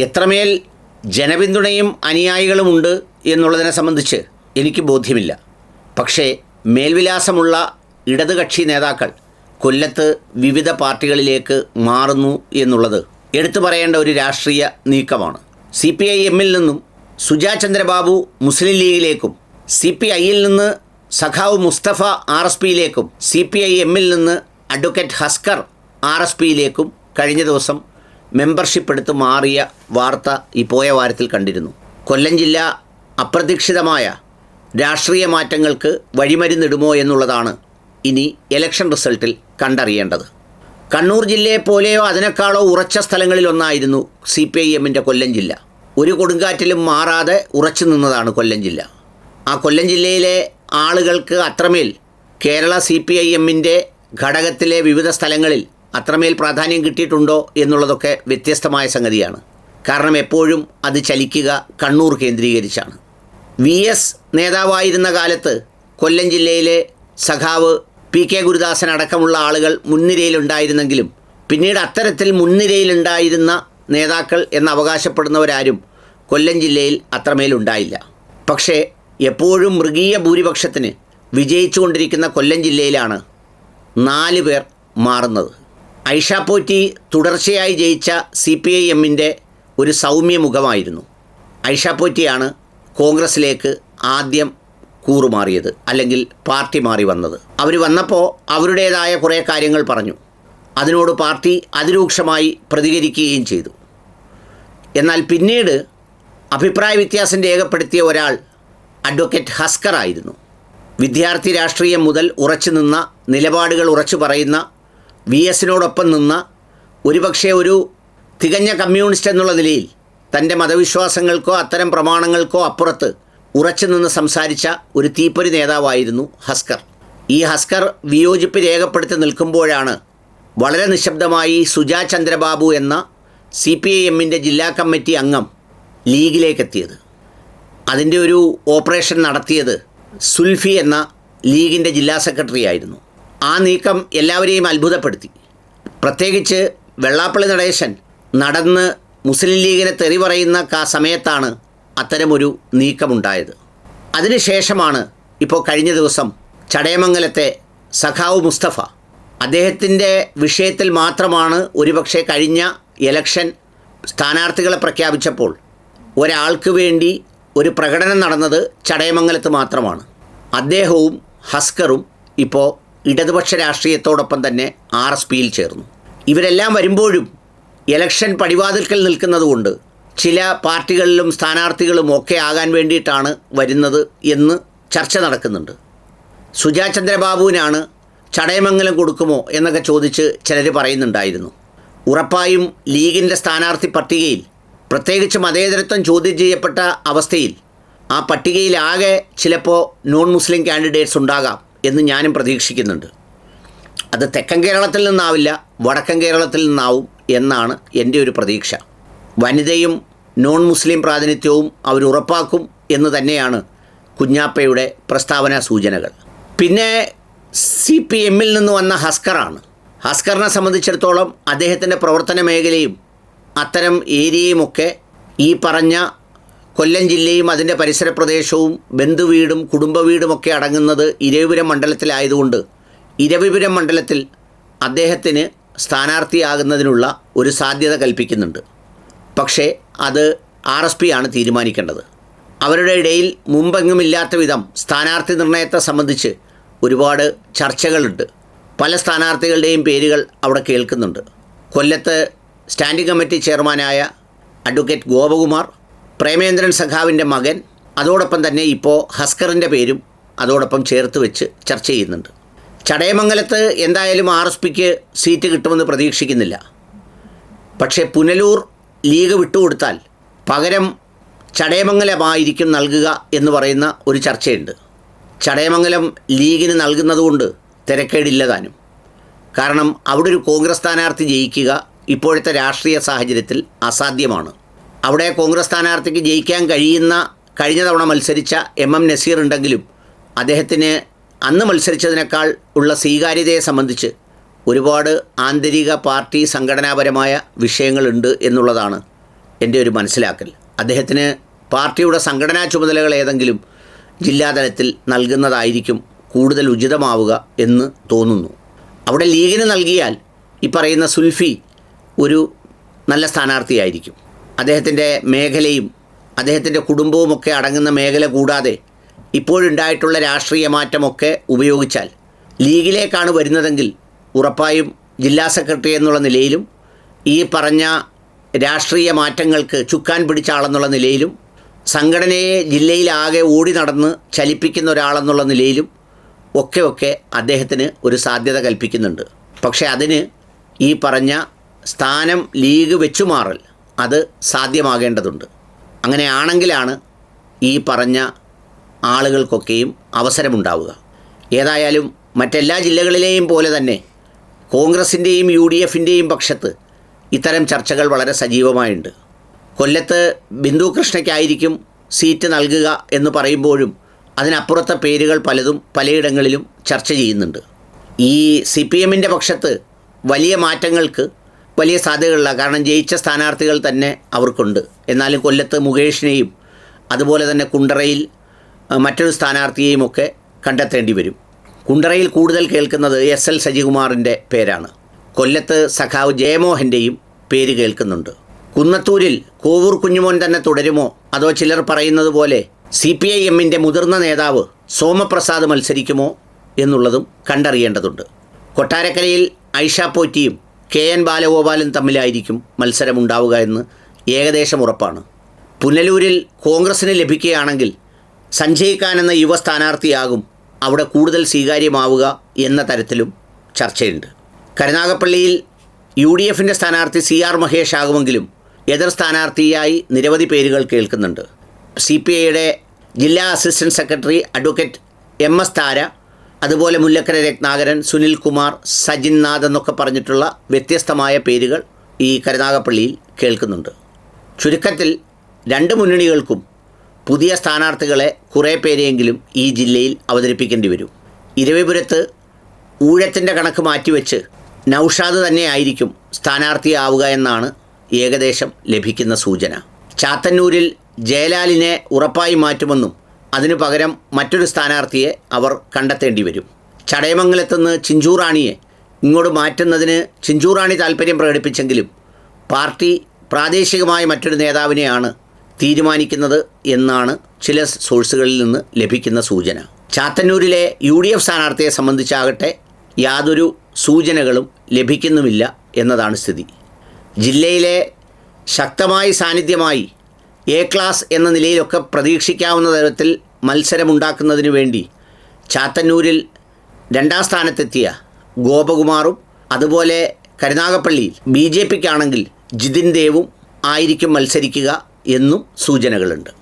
എത്രമേൽ ജനപിന്തുണയും അനുയായികളുമുണ്ട് എന്നുള്ളതിനെ സംബന്ധിച്ച് എനിക്ക് ബോധ്യമില്ല. പക്ഷേ മേൽവിലാസമുള്ള ഇടതുകക്ഷി നേതാക്കൾ കൊല്ലത്ത് വിവിധ പാർട്ടികളിലേക്ക് മാറുന്നു എന്നുള്ളത് എടുത്തു പറയേണ്ട ഒരു രാഷ്ട്രീയ നീക്കമാണ്. സി പി ഐ എമ്മിൽ നിന്നും സുജാ ചന്ദ്രബാബു മുസ്ലിം ലീഗിലേക്കും സി പി ഐയിൽ നിന്ന് സഖാവ് മുസ്തഫ ആർ എസ് പിയിലേക്കും സി പി ഐ എമ്മിൽ നിന്ന് അഡ്വക്കേറ്റ് ഹസ്കർ ആർ എസ് പിയിലേക്കും കഴിഞ്ഞ ദിവസം മെമ്പർഷിപ്പ് എടുത്ത് മാറിയ വാർത്ത ഈ പോയ വാരത്തിൽ കണ്ടിരുന്നു. കൊല്ലം ജില്ല അപ്രതീക്ഷിതമായ രാഷ്ട്രീയ മാറ്റങ്ങൾക്ക് വഴിമരുന്നിടുമോ എന്നുള്ളതാണ് ഇനി ഇലക്ഷൻ റിസൾട്ടിൽ കണ്ടറിയേണ്ടത്. കണ്ണൂർ ജില്ലയെ പോലെയോ അതിനേക്കാളോ ഉറച്ച സ്ഥലങ്ങളിലൊന്നായിരുന്നു സി പി ഐ എമ്മിന്റെ കൊല്ലം ജില്ല. ഒരു കൊടുങ്കാറ്റിലും മാറാതെ ഉറച്ചു നിന്നതാണ് കൊല്ലം ജില്ല. ആ കൊല്ലം ജില്ലയിലെ ആളുകൾക്ക് അത്രമേൽ കേരള സി പി ഐ എമ്മിന്റെ ഘടകത്തിലെ വിവിധ സ്ഥലങ്ങളിൽ അത്രമേൽ പ്രാധാന്യം കിട്ടിയിട്ടുണ്ടോ എന്നുള്ളതൊക്കെ വ്യത്യസ്തമായ സംഗതിയാണ്. കാരണം എപ്പോഴും അത് ചലിക്കുക കണ്ണൂർ കേന്ദ്രീകരിച്ചാണ്. വി എസ് നേതാവായിരുന്ന കാലത്ത് കൊല്ലം ജില്ലയിലെ സഖാവ് പി കെ ഗുരുദാസൻ അടക്കമുള്ള ആളുകൾ മുൻനിരയിലുണ്ടായിരുന്നെങ്കിലും പിന്നീട് അത്തരത്തിൽ മുൻനിരയിലുണ്ടായിരുന്ന നേതാക്കൾ എന്ന് അവകാശപ്പെടുന്നവരാരും കൊല്ലം ജില്ലയിൽ അത്രമേലുണ്ടായില്ല പക്ഷേ എപ്പോഴും മൃഗീയ ഭൂരിപക്ഷത്തിന് വിജയിച്ചുകൊണ്ടിരിക്കുന്ന കൊല്ലം ജില്ലയിലാണ് നാല് പേർ മാറുന്നത്. ഐഷ പോറ്റി തുടർച്ചയായി ജയിച്ച സി പി ഐ എമ്മിന്റെ ഒരു സൗമ്യ മുഖമായിരുന്നു ഐഷ പോറ്റിയാണ് കോൺഗ്രസ്സിലേക്ക് ആദ്യം കൂറുമാറിയത് അല്ലെങ്കിൽ പാർട്ടി മാറി വന്നത്. അവർ വന്നപ്പോൾ അവരുടേതായ കുറേ കാര്യങ്ങൾ പറഞ്ഞു. അതിനോട് പാർട്ടി അതിരൂക്ഷമായി പ്രതികരിക്കുകയും ചെയ്തു. എന്നാൽ പിന്നീട് അഭിപ്രായ വ്യത്യാസം രേഖപ്പെടുത്തിയ ഒരാൾ അഡ്വക്കേറ്റ് ഹസ്കർ ആയിരുന്നു. വിദ്യാർത്ഥി രാഷ്ട്രീയം മുതൽ ഉറച്ചു നിന്ന നിലപാടുകൾ ഉറച്ചു പറയുന്ന വി എസിനോടൊപ്പം നിന്ന ഒരുപക്ഷെ ഒരു തികഞ്ഞ കമ്മ്യൂണിസ്റ്റ് എന്നുള്ള നിലയിൽ തന്റെ മതവിശ്വാസങ്ങൾക്കോ അത്തരം പ്രമാണങ്ങൾക്കോ അപ്പുറത്ത് ഉറച്ചു നിന്ന് സംസാരിച്ച ഒരു തീപ്പൊരി നേതാവായിരുന്നു ഹസ്കർ. ഈ ഹസ്കർ വിയോജിപ്പ് രേഖപ്പെടുത്തി നിൽക്കുമ്പോഴാണ് വളരെ നിശബ്ദമായി സുജാ ചന്ദ്രബാബു എന്ന സി പി ഐ എമ്മിന്റെ ജില്ലാ കമ്മിറ്റി അംഗം ലീഗിലേക്കെത്തിയത്. അതിന്റെ ഒരു ഓപ്പറേഷൻ നടത്തിയത് സുൽഫി എന്ന ലീഗിന്റെ ജില്ലാ സെക്രട്ടറി ആയിരുന്നു ആ നീക്കം എല്ലാവരെയും അത്ഭുതപ്പെടുത്തി. പ്രത്യേകിച്ച് വെള്ളാപ്പള്ളി നടേശൻ നടന്ന് മുസ്ലിം ലീഗിനെ തെറി പറയുന്ന സമയത്താണ് അത്തരമൊരു നീക്കമുണ്ടായത്. അതിനുശേഷമാണ് ഇപ്പോൾ കഴിഞ്ഞ ദിവസം ചടയമംഗലത്തെ സഖാവ് മുസ്തഫ അദ്ദേഹത്തിന്റെ വിഷയത്തിൽ മാത്രമാണ് ഒരുപക്ഷെ കഴിഞ്ഞ ഇലക്ഷൻ സ്ഥാനാർത്ഥികളെ പ്രഖ്യാപിച്ചപ്പോൾ ഒരാൾക്ക് വേണ്ടി ഒരു പ്രകടനം നടന്നത് ചടയമംഗലത്ത് മാത്രമാണ്. അദ്ദേഹവും ഹസ്കറും ഇപ്പോൾ ഇടതുപക്ഷ രാഷ്ട്രീയത്തോടൊപ്പം തന്നെ ആർ എസ് പിയിൽ ചേർന്നു. ഇവരെല്ലാം വരുമ്പോഴും ഇലക്ഷൻ പടിവാതിൽക്കൽ നിൽക്കുന്നതുകൊണ്ട് ചില പാർട്ടികളിലും സ്ഥാനാർത്ഥികളും ഒക്കെ ആകാൻ വേണ്ടിയിട്ടാണ് വരുന്നത് എന്ന് ചർച്ച നടക്കുന്നുണ്ട്. സുജാ ചന്ദ്രബാബുവിനാണ് ചടയമംഗലം കൊടുക്കുമോ എന്നൊക്കെ ചോദിച്ച് ചിലർ പറയുന്നുണ്ടായിരുന്നു. ഉറപ്പായും ലീഗിന്റെ സ്ഥാനാർത്ഥി പട്ടികയിൽ പ്രത്യേകിച്ച് മതേതരത്വം ചോദ്യം ചെയ്യപ്പെട്ട അവസ്ഥയിൽ ആ പട്ടികയിലാകെ ചിലപ്പോൾ നോൺ മുസ്ലിം കാൻഡിഡേറ്റ്സ് ഉണ്ടാകാം. എന്ന് ഞാനും പ്രതീക്ഷിക്കുന്നുണ്ട്. അത് തെക്കൻ കേരളത്തിൽ നിന്നാവില്ല വടക്കൻ കേരളത്തിൽ നിന്നാവും എന്നാണ് എന്റെ ഒരു പ്രതീക്ഷ. വനിതയും നോൺ മുസ്ലിം പ്രാതിനിധ്യവും അവർ ഉറപ്പാക്കും എന്ന് തന്നെയാണ് കുഞ്ഞാപ്പയുടെ പ്രസ്താവന സൂചനകൾ. പിന്നെ സി പി എമ്മിൽ നിന്ന് വന്ന ഹസ്കറാണ്. ഹസ്കറിനെ സംബന്ധിച്ചിടത്തോളം അദ്ദേഹത്തിന്റെ പ്രവർത്തന മേഖലയും അത്തരം ഏരിയയുമൊക്കെ ഈ പറഞ്ഞ കൊല്ലം ജില്ലയും അതിന്റെ പരിസര പ്രദേശവും ബന്ധുവീടും കുടുംബ വീടുമൊക്കെ അടങ്ങുന്നത് ഇരവിപുരം മണ്ഡലത്തിലായതുകൊണ്ട് ഇരവിപുരം മണ്ഡലത്തിൽ അദ്ദേഹത്തിന് സ്ഥാനാർത്ഥിയാകുന്നതിനുള്ള ഒരു സാധ്യത കൽപ്പിക്കുന്നുണ്ട്. പക്ഷേ അത് ആർ എസ് പി ആണ് തീരുമാനിക്കേണ്ടത്. അവരുടെ ഇടയിൽ മുമ്പെങ്ങുമില്ലാത്ത വിധം സ്ഥാനാർത്ഥി നിർണയത്തെ സംബന്ധിച്ച് ഒരുപാട് ചർച്ചകളുണ്ട്. പല സ്ഥാനാർത്ഥികളുടെയും പേരുകൾ അവിടെ കേൾക്കുന്നുണ്ട്. കൊല്ലത്ത് സ്റ്റാൻഡിംഗ് കമ്മിറ്റി ചെയർമാനായ അഡ്വക്കേറ്റ് ഗോപകുമാർ പ്രേമേന്ദ്രൻ സഖാവിന്റെ മകൻ അതോടൊപ്പം തന്നെ ഇപ്പോൾ ഹസ്കറിന്റെ പേരും അതോടൊപ്പം ചേർത്ത് വെച്ച് ചർച്ച ചെയ്യുന്നുണ്ട്. ചടയമംഗലത്ത് എന്തായാലും ആർ എസ് പിക്ക് സീറ്റ് കിട്ടുമെന്ന് പ്രതീക്ഷിക്കുന്നില്ല. പക്ഷേ പുനലൂർ ലീഗ് വിട്ടുകൊടുത്താൽ പകരം ചടയമംഗലമായിരിക്കും നൽകുക എന്ന് പറയുന്ന ഒരു ചർച്ചയുണ്ട്. ചടയമംഗലം ലീഗിന് നൽകുന്നതുകൊണ്ട് തിരക്കേടില്ല താനും. കാരണം അവിടെ ഒരു കോൺഗ്രസ് സ്ഥാനാർത്ഥി ജയിക്കുക ഇപ്പോഴത്തെ രാഷ്ട്രീയ സാഹചര്യത്തിൽ അസാധ്യമാണ്. അവിടെ കോൺഗ്രസ് സ്ഥാനാർത്ഥിക്ക് ജയിക്കാൻ കഴിയുന്ന കഴിഞ്ഞ തവണ മത്സരിച്ച എം എം നസീർ ഉണ്ടെങ്കിലും അദ്ദേഹത്തിന് അന്ന് മത്സരിച്ചതിനേക്കാൾ ഉള്ള സ്വീകാര്യതയെ സംബന്ധിച്ച് ഒരുപാട് ആന്തരിക പാർട്ടി സംഘടനാപരമായ വിഷയങ്ങളുണ്ട് എന്നുള്ളതാണ് എന്റെ ഒരു മനസ്സിലാക്കൽ. അദ്ദേഹത്തിന് പാർട്ടിയുടെ സംഘടനാ ചുമതലകൾ ഏതെങ്കിലും ജില്ലാതലത്തിൽ നൽകുന്നതായിരിക്കും കൂടുതൽ ഉചിതമാവുക എന്ന് തോന്നുന്നു. അവിടെ ലീഗിന് നൽകിയാൽ ഈ പറയുന്ന സുൽഫി ഒരു നല്ല സ്ഥാനാർത്ഥിയായിരിക്കും. അദ്ദേഹത്തിന്റെ മേഖലയും അദ്ദേഹത്തിന്റെ കുടുംബവുമൊക്കെ അടങ്ങുന്ന മേഖല കൂടാതെ ഇപ്പോഴുണ്ടായിട്ടുള്ള രാഷ്ട്രീയ മാറ്റമൊക്കെ ഉപയോഗിച്ചാൽ ലീഗിലേക്കാണ് വരുന്നതെങ്കിൽ ഉറപ്പായും ജില്ലാ സെക്രട്ടറി എന്നുള്ള നിലയിലും ഈ പറഞ്ഞ രാഷ്ട്രീയ മാറ്റങ്ങൾക്ക് ചുക്കാൻ പിടിച്ച ആളെന്നുള്ള നിലയിലും സംഘടനയെ ജില്ലയിലാകെ ഓടി നടന്ന് ചലിപ്പിക്കുന്ന ഒരാളെന്നുള്ള നിലയിലും ഒക്കെ ഒക്കെ അദ്ദേഹത്തിന് ഒരു സാധ്യത കൽപ്പിക്കുന്നുണ്ട്. പക്ഷേ അതിന് ഈ പറഞ്ഞ സ്ഥാനം ലീഗ് വെച്ചുമാറൽ അത് സാധ്യമാകേണ്ടതുണ്ട്. അങ്ങനെയാണെങ്കിലാണ് ഈ പറഞ്ഞ ആളുകൾക്കൊക്കെയും അവസരമുണ്ടാവുക. ഏതായാലും മറ്റെല്ലാ ജില്ലകളിലെയും പോലെ തന്നെ കോൺഗ്രസിന്റെയും യു ഡി എഫിന്റെയും പക്ഷത്ത് ഇത്തരം ചർച്ചകൾ വളരെ സജീവമായുണ്ട്. കൊല്ലത്ത് ബിന്ദു കൃഷ്ണയ്ക്കായിരിക്കും സീറ്റ് നൽകുക എന്ന് പറയുമ്പോഴും അതിനപ്പുറത്തെ പേരുകൾ പലതും പലയിടങ്ങളിലും ചർച്ച ചെയ്യുന്നുണ്ട്. ഈ സി പി എമ്മിന്റെ പക്ഷത്ത് വലിയ മാറ്റങ്ങൾക്ക് വലിയ സാധ്യതകളില്ല. കാരണം ജയിച്ച സ്ഥാനാർത്ഥികൾ തന്നെ അവർക്കുണ്ട്. എന്നാലും കൊല്ലത്ത് മുകേഷിനെയും അതുപോലെ തന്നെ കുണ്ടറയിൽ മറ്റൊരു സ്ഥാനാർത്ഥിയെയും ഒക്കെ കണ്ടെത്തേണ്ടി വരും. കുണ്ടറയിൽ കൂടുതൽ കേൾക്കുന്നത് എസ് എൽ സജികുമാറിന്റെ പേരാണ്. കൊല്ലത്ത് സഖാവ് ജയമോഹന്റെയും പേര് കേൾക്കുന്നുണ്ട്. കുന്നത്തൂരിൽ കോവൂർ കുഞ്ഞുമോൻ തന്നെ തുടരുമോ? അതോ ചിലർ പറയുന്നത് പോലെ സി പി ഐ എമ്മിന്റെ മുതിർന്ന നേതാവ് സോമപ്രസാദ് മത്സരിക്കുമോ എന്നുള്ളതും കണ്ടറിയേണ്ടതുണ്ട്. കൊട്ടാരക്കരയിൽ ഐഷ പോറ്റിയും കെ എൻ ബാലഗോപാലും തമ്മിലായിരിക്കും മത്സരമുണ്ടാവുക എന്ന് ഏകദേശം ഉറപ്പാണ്. പുനലൂരിൽ കോൺഗ്രസിന് ലഭിക്കുകയാണെങ്കിൽ സഞ്ജയ് ഖാൻ എന്ന യുവ സ്ഥാനാർത്ഥിയാകും അവിടെ കൂടുതൽ സ്വീകാര്യമാവുക എന്ന തരത്തിലും ചർച്ചയുണ്ട്. കരുനാഗപ്പള്ളിയിൽ യു ഡി എഫിന്റെ സ്ഥാനാർത്ഥി സി ആർ മഹേഷ് ആകുമെങ്കിലും എതിർ സ്ഥാനാർത്ഥിയായി നിരവധി പേരുകൾ കേൾക്കുന്നുണ്ട്. സി പി ഐയുടെ ജില്ലാ assistant secretary advocate M S Thara അതുപോലെ മുല്ലക്കര രത്നാകരൻ സുനിൽ കുമാർ സജിൻ നാഥ് എന്നൊക്കെ പറഞ്ഞിട്ടുള്ള വ്യത്യസ്തമായ പേരുകൾ ഈ കരുനാഗപ്പള്ളിയിൽ കേൾക്കുന്നുണ്ട്. ചുരുക്കത്തിൽ രണ്ട് മുന്നണികൾക്കും പുതിയ സ്ഥാനാർത്ഥികളെ കുറേ പേരെയെങ്കിലും ഈ ജില്ലയിൽ അവതരിപ്പിക്കേണ്ടി വരും. ഇരവിപുരത്ത് ഊഴത്തിന്റെ കണക്ക് മാറ്റിവെച്ച് നൌഷാദ് തന്നെയായിരിക്കും സ്ഥാനാർത്ഥിയാവുക എന്നാണ് ഏകദേശം ലഭിക്കുന്ന സൂചന. ചാത്തന്നൂരിൽ ജയലാലിനെ ഉറപ്പായി മാറ്റുമെന്നും അതിനു പകരം മറ്റൊരു സ്ഥാനാർത്ഥിയെ അവർ കണ്ടെത്തേണ്ടി വരും. ചടയമംഗലത്തുനിന്ന് ചിഞ്ചൂറാണിയെ ഇങ്ങോട്ട് മാറ്റുന്നതിന് ചിഞ്ചൂറാണി താല്പര്യം പ്രകടിപ്പിച്ചെങ്കിലും പാർട്ടി പ്രാദേശികമായ മറ്റൊരു നേതാവിനെയാണ് തീരുമാനിക്കുന്നത് എന്നാണ് ചില സോഴ്സുകളിൽ നിന്ന് ലഭിക്കുന്ന സൂചന. ചാത്തന്നൂരിലെ യു ഡി എഫ് സ്ഥാനാർത്ഥിയെ സംബന്ധിച്ചാകട്ടെ യാതൊരു സൂചനകളും ലഭിക്കുന്നുമില്ല എന്നതാണ് സ്ഥിതി. ജില്ലയിലെ ശക്തമായി സാന്നിധ്യമായി എ ക്ലാസ് എന്ന നിലയിലൊക്കെ പ്രതീക്ഷിക്കാവുന്ന തരത്തിൽ മത്സരമുണ്ടാക്കുന്നതിന് വേണ്ടി ചാത്തന്നൂരിൽ രണ്ടാം സ്ഥാനത്തെത്തിയ ഗോപകുമാറും അതുപോലെ കരുനാഗപ്പള്ളിയിൽ ബി ജെ പിക്കാണെങ്കിൽ ജിതിൻ ദേവും ആയിരിക്കും മത്സരിക്കുക എന്നും സൂചനകളുണ്ട്.